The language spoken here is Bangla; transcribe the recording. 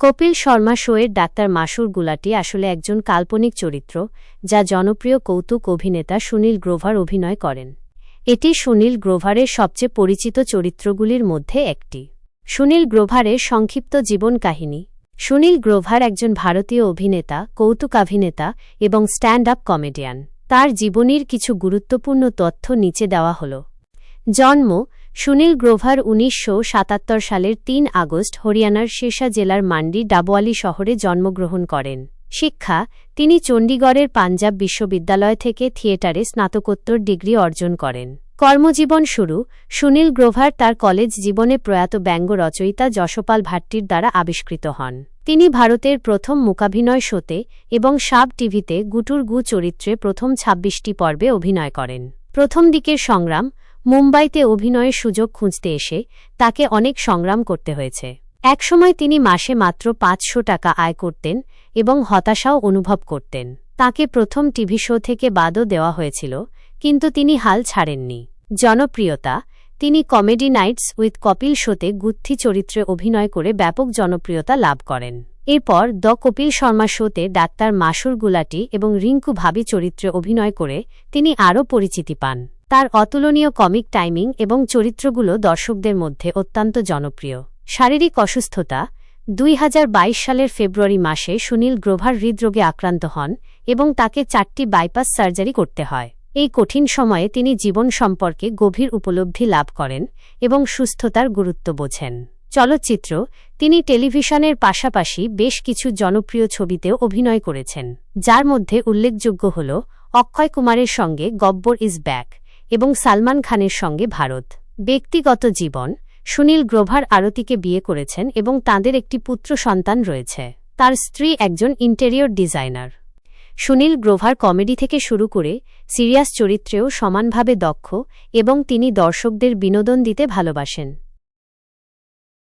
কপিল শর্মা শোয়ের ডাক্তার মাসুর গুলাটি আসলে একজন কাল্পনিক চরিত্র, যা জনপ্রিয় কৌতুক অভিনেতা সুনীল গ্রোভার অভিনয় করেন। এটি সুনীল গ্রোভারের সবচেয়ে পরিচিত চরিত্রগুলির মধ্যে একটি। সুনীল গ্রোভারের সংক্ষিপ্ত জীবন কাহিনী। সুনীল গ্রোভার একজন ভারতীয় অভিনেতা কৌতুকাভিনেতা এবং স্ট্যান্ড আপ কমেডিয়ান। তার জীবনীর কিছু গুরুত্বপূর্ণ তথ্য নিচে দেওয়া হল। জন্ম সুনীল গ্রোভার উনিশশো সাতাত্তর সালের তিন আগস্ট হরিয়ানার শেরশা জেলার মান্ডি ডাবোয়ালি শহরে জন্মগ্রহণ করেন। শিক্ষা, তিনি চণ্ডীগড়ের পাঞ্জাব বিশ্ববিদ্যালয় থেকে থিয়েটারে স্নাতকোত্তর ডিগ্রি অর্জন করেন। কর্মজীবন শুরু, সুনীল গ্রোভার তার কলেজ জীবনে প্রয়াত ব্যঙ্গ রচয়িতা যশপাল ভাট্টির দ্বারা আবিষ্কৃত হন। তিনি ভারতের প্রথম মূকাভিনয় শোতে এবং সাব টিভিতে গুটুর গু চরিত্রে প্রথম ছাব্বিশটি পর্বে অভিনয় করেন। প্রথম দিকের সংগ্রাম মুম্বাইতে অভিনয়ের সুযোগ খুঁজতে এসে তাকে অনেক সংগ্রাম করতে হয়েছে। একসময় তিনি মাসে মাত্র পাঁচশো টাকা আয় করতেন এবং হতাশাও অনুভব করতেন। তাকে প্রথম টিভি শো থেকে বাদও দেওয়া হয়েছিল, কিন্তু তিনি হাল ছাড়েননি। জনপ্রিয়তা, তিনি কমেডি নাইটস উইথ কপিল শোতে গুত্থি চরিত্রে অভিনয় করে ব্যাপক জনপ্রিয়তা লাভ করেন। এরপর দ্য কপিল শর্মা শোতে ডাক্তার মাসুর গুলাটি এবং রিঙ্কু ভাবি চরিত্রে অভিনয় করে তিনি আরও পরিচিতি পান। তার অতুলনীয় কমিক টাইমিং এবং চরিত্রগুলো দর্শকদের মধ্যে অত্যন্ত জনপ্রিয়। শারীরিক অসুস্থতা, দুই হাজার বাইশ সালের ফেব্রুয়ারি মাসে সুনীল গ্রোভার হৃদরোগে আক্রান্ত হন এবং তাকে চারটি বাইপাস সার্জারি করতে হয়। এই কঠিন সময়ে তিনি জীবন সম্পর্কে গভীর উপলব্ধি লাভ করেন এবং সুস্থতার গুরুত্ব বোঝেন। চলচ্চিত্র, তিনি টেলিভিশনের পাশাপাশি বেশ কিছু জনপ্রিয় ছবিতেও অভিনয় করেছেন, যার মধ্যে উল্লেখযোগ্য হল অক্ষয় কুমারের সঙ্গে গব্বর ইজ ব্যাক এবং সালমান খানের সঙ্গে ভারত। ব্যক্তিগত জীবন, সুনীল গ্রোভার আরতিকে বিয়ে করেছেন এবং তাদের একটি পুত্র সন্তান রয়েছে। তার স্ত্রী একজন interior designer. Sunil Grover comedy থেকে শুরু করে সিরিয়াস চরিত্রেও সমানভাবে দক্ষ এবং তিনি দর্শকদের বিনোদন দিতে ভালোবাসেন।